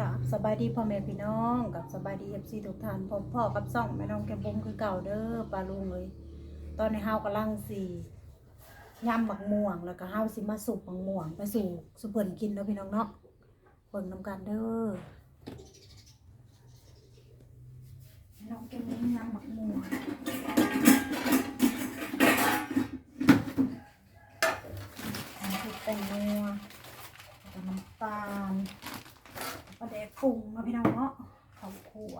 กับสบายดีพ่อแม่พี่น้องกับสบายดีเอฟซีทุกท่านพ่อพ่อกับซ่องแม่น้องแกมบุ้มคือเก่าเด้อปลาลุงเลย ตอนในี้เฮากำลังสี่ยำบักม่วงแล้วก็เฮาสิมาสุกบักม่วงไปสู่สุเพิ่นกินเนาะพี่น้องเนาะเพิ่นนำกันเด้อแม่น้องแกมบุมยำบักม่วงอันนี้คือแตงโมแล้วก็น้ำตาล ปรุงมาพี่น้องเนาะข้าขัว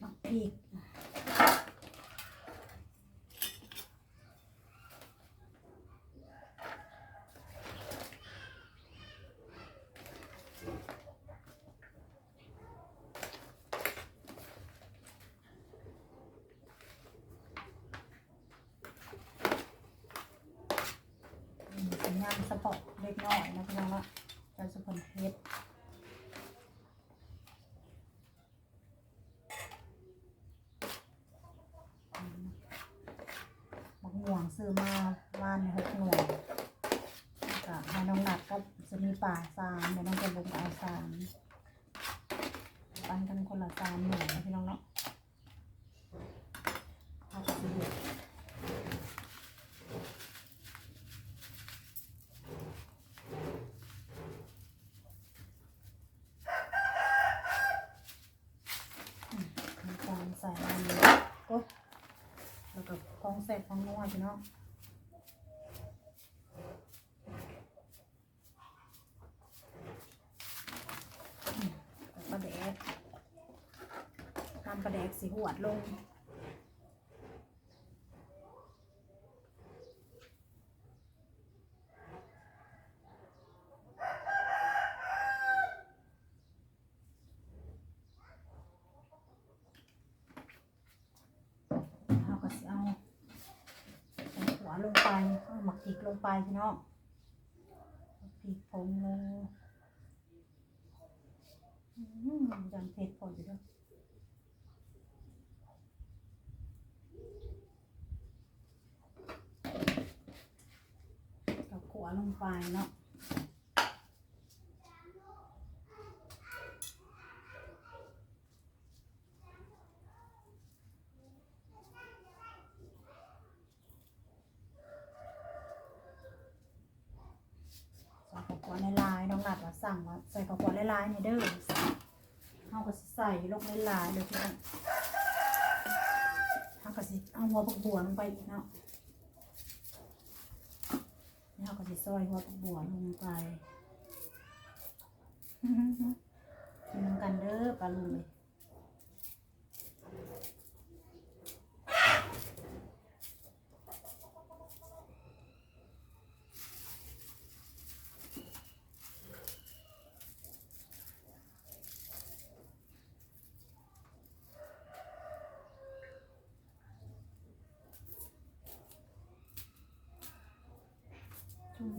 น้ำพริกนยำสปอกเล็กน้อยนะพี่น้องเนาะจะสะพอนเพชร บักหม่วง ซื้อมาล้านหกหน่วยแล้วก็ให้น้องหนักก็จะมีป่าสามเดี๋ยวน้องจะลงเอาสามปันกันคนละสามหน่วยนะพี่น้องเนาะเอาไปสิเด็ดอืมน้ำตาลใส่อันนี้โอ๊ย แล้ว ของแสบของนัวพี่น้องปลาแดกทำปลาแดกสีหวดลง เอาก็สิเอาใส่หัว ลงไปเอาหมักพริกลงไปพี่น้องพริกผงลงอืมยังเผ็ดพออยู่ด้วยกับขัวลงไปเนาะใส่ข้าวขัวในลายๆน้องหลัดว่าสั่งว่า ใส่ข้าวขัวในลายๆนี่เด้อเอาก็สิใส่ลงในลายเลยพี่น้องเอาก็สิเอาหัวผักบัวลงไปอีกเนาะเอาก็สิซอยหัวผักบัวลงไปกินนกันเด้อปลาลุงเลย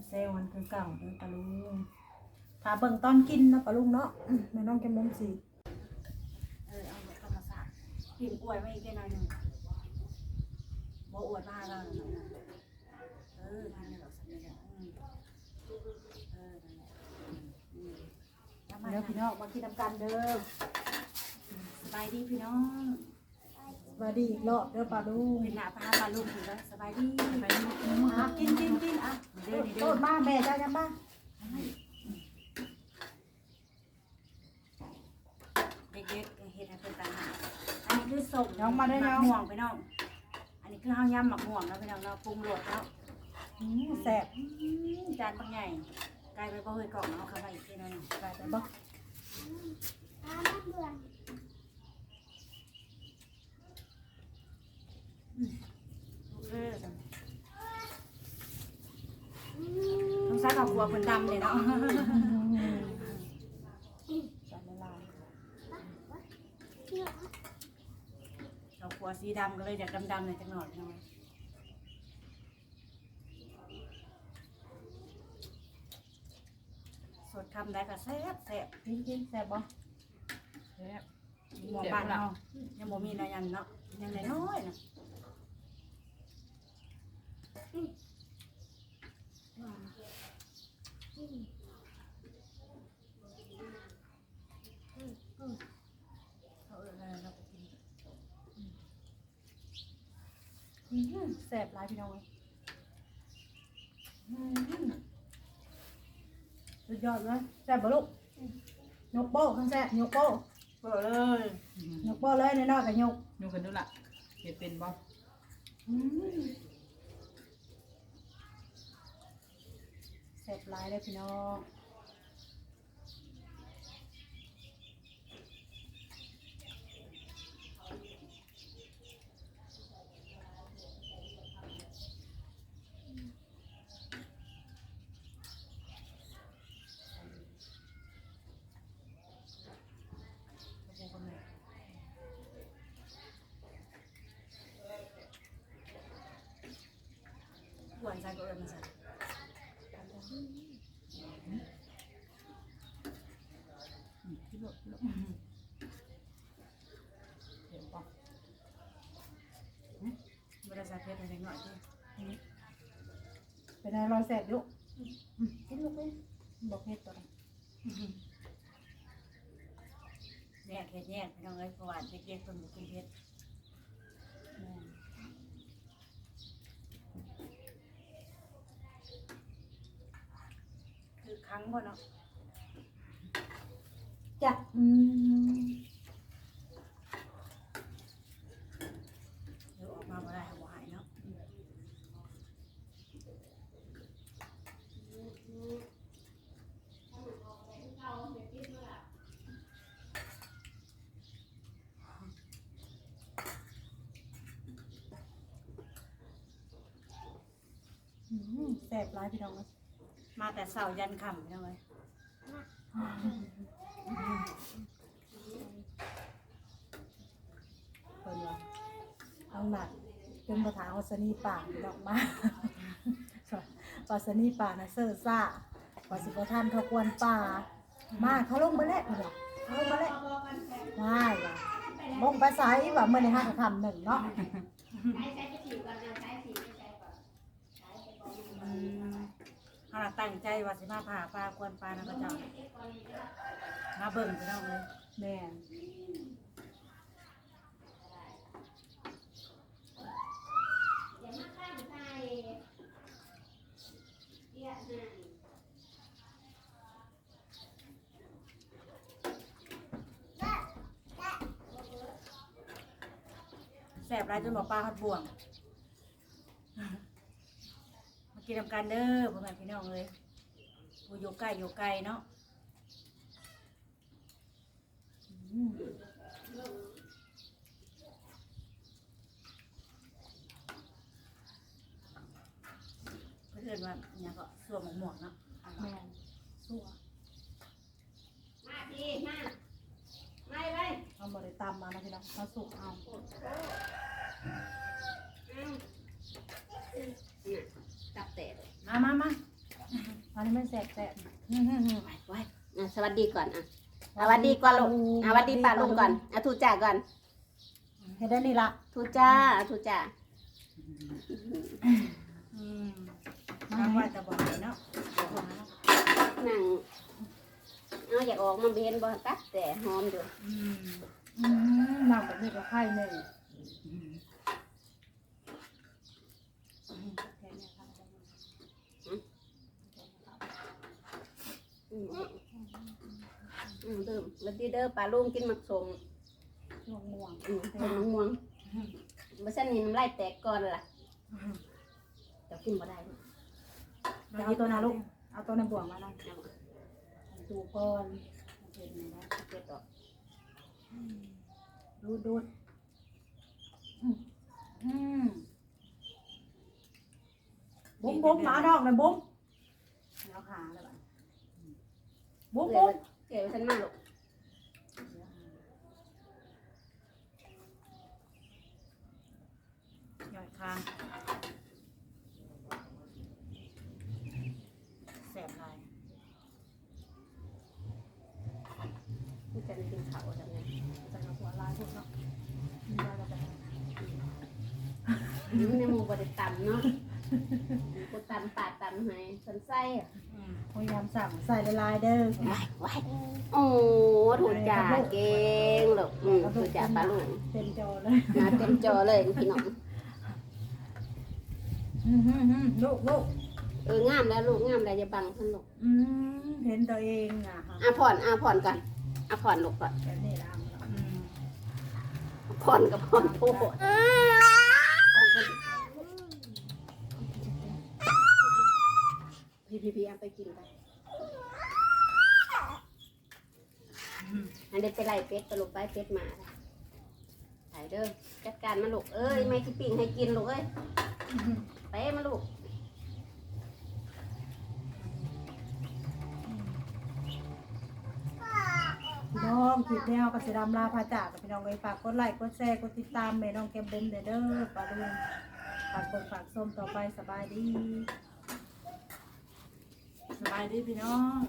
เซลมันคือเก่าเด้อปลาลุงถ้าเบิ่งตอนกินเนาะปลาลุงเนาะอืมแม่น้องแกมุมสีเออเอาธรรมศาสตร์กินกล้วยไม่อีกแค่น้อยหนึ่งบ่อวดมาแล้วเออทานเลยดอกสักนิดเดียวอืมเออแล้วพี่น้องมากินน้ำกันเด้อสบายดีพี่น้อง สวัสดีอีกรอบเด้อปลาลุงเป็นหน้าพาปลาลูกถึงแล้วสบายดีสบายดีอะกินกินกินอะเดี๋ยวโตเดี๋ยวดมาแม่จ้าจ้าบ้าเด็กๆเฮ็ดให้เป็นตาหาอันนี้คือส้มน้องมาได้หน้มัอกงม่วงพี่น้อง อันนี้คือข้าวยำหมักม่วงแล้วพี่น้องเราปรุงรสแล้วอืมแซ่บอืมจานบางใหญ่ไกลไปบ่เฮยกล่องเอาเข้ามาอีกทีหนึงไปแต่บ่เออ ต้องใช้ข้าวครัวเพิ่นดำเลยเนาะจานละลายข้าวครัวสีดำก็เลยอยากดำๆหน่อยจังหน่อยพี่น้องสดคำได้ก็แซ่บแซ่บกินกินแซ่บบ่หมอบ้านเรายังบ่มีนะยันเนาะยังน้อยๆนะ แสบร้ายพี่น้องสุดยอดเลยแสบบ่ลูกยกโป้ข้างแสบยกโป้เปิดเลยยกโป้เลยในนอกกับยกยกกันดูละเก็บเป็นบ่อ สบหลายเลยพี่น้องหวนใส่ก็เอิญมาใส่ อืมพี่ลูกพี่ลูกเห็นบ่ไม่ได้ใส่เพชรอะไรหน่อยที่เป็นอะไรรอยแสบลูกกินลูกเลยบอกเฮ็ดตัวนั้นแยกเห็ดแยกพี่น้องเอ้ยเพราะว่าเด็กๆคนบุกินเพชร แม่น คือครั้งบ่เนาะ จ้ะอืม เดี๋ยวออกมาบ่ได้หวายเนาะ อืมแสบหลายพี่น้องเลยมาแต่เสายันค่ำพี่น้องเอ้ยเพิ่นว่าเอาหนักจนประถางวัสนีป่าดอกมาวัสนีป่านะเซอร์ซ่าว่าสิบท่านเขากวนป่า มาเขาลงมาแล้วเหรอเขาลงมาแล้วไม่ว่ะลงไปไซว่าเมื่อในห้างทำหนึ่งเนาะ เอาล่ะตั้งใจว่าสิมาผ่าปลาควนปลานะพระเจ้ามาเบิ่งพี่น้องเอ้ยแม่นแสบหลายจนบอกปลาฮอดบ่วง มา กินนำกันเด้อพ่อแม่พี่น้องเลยผู้อยู่ใกล้อยู่ไกลเนาะอืมเพื่อนว่าเนี่ยก็สวมหมวกเนาะแม่นสู้มาพี่มาไม่เลยเอาบริตามมานะพี่น้องมาสุกเอา ตับเตะ มามามา อันนี้ไม่แสบแสบไว้ไว้อะสวัสดีก่อนอะอะสวัสดีก่อนลูกอะสวัสดีป้าลุงก่อนอะทูจ่าก่อนเห็นได้นี่ละทูจ่าอะทูจ่าอืมมาว่าแต่บอกเลยเนาะบอกมาเนาะนั่งเอาอยากออกมันเห็นบ่ตับแต่หอมอยู่อืมอืมน้ำแบบนี้ก็ไข่หนึ่ง อืมอืมเดิมแล้วดีเด้อป้าลุงกินหมักสมม่วงม่วงอืมเป็นมะม่วงบ่ซั่นนี่น้ำลายแตกก่อนล่ะเดี๋ยวกินบ่ได้เอาตัวนาลูก เอาตัวในบ่วงมานะเอาดูก่อนเป็นไงนะเก็บออกดูดดูดบุ้มบุ้มหมาดอกเลยบุ้มแล้วขาเลยบ้า บุ้มเก็บุ้บมเก็บไว้ฉันมาลูกหย่อยคางแสบหลายที่จะกินข้าวทำไงจะเอาหัวลายพวกเนาะมีลายมาจากไหนอืมในหมู่บ่ได้ตำเนาะกูตำปาดตำให้สันไส้อะอืมพ ยายามสั่งใส่ลายๆเด้อว้ายว้ายโอ้ถูกจ่าเก่งลูกอืมถูกจ่าปลาลุงเต็มจอเลยมาเต็มจอเลยพี่น้องอืมอืมอืมลูกลูกเอองามแล้วลูกงามแล้วอย่าบังเพิ่นลูกอืมเห็นตัวเองอะอะผ่อนอะผ่อนก่อนอะผ่อนลูกก่อนแบบนี้ละอะอืมผ่อนกับผ่อนโพด พี่พี่พี่เอาไปกินไปอันเด็ดไปไล่เป็ดไปลูกไปเป็ดมาถ่ายเด้อจัดการมาลูกเอ้ยไม่ที่ปิ้งให้กินลูกเอ้ยไปมาลูกน้องคลิปนี้เราก็สิรำลาพาจากกับพี่น้องเลยฝากกดไลค์กดแชร์กดติดตามแม่น้องแก้มบุ้มเด้อเด้อปลาลุงฝากกดฝากส้มต่อไปสบายดี บายดีพี่น้อง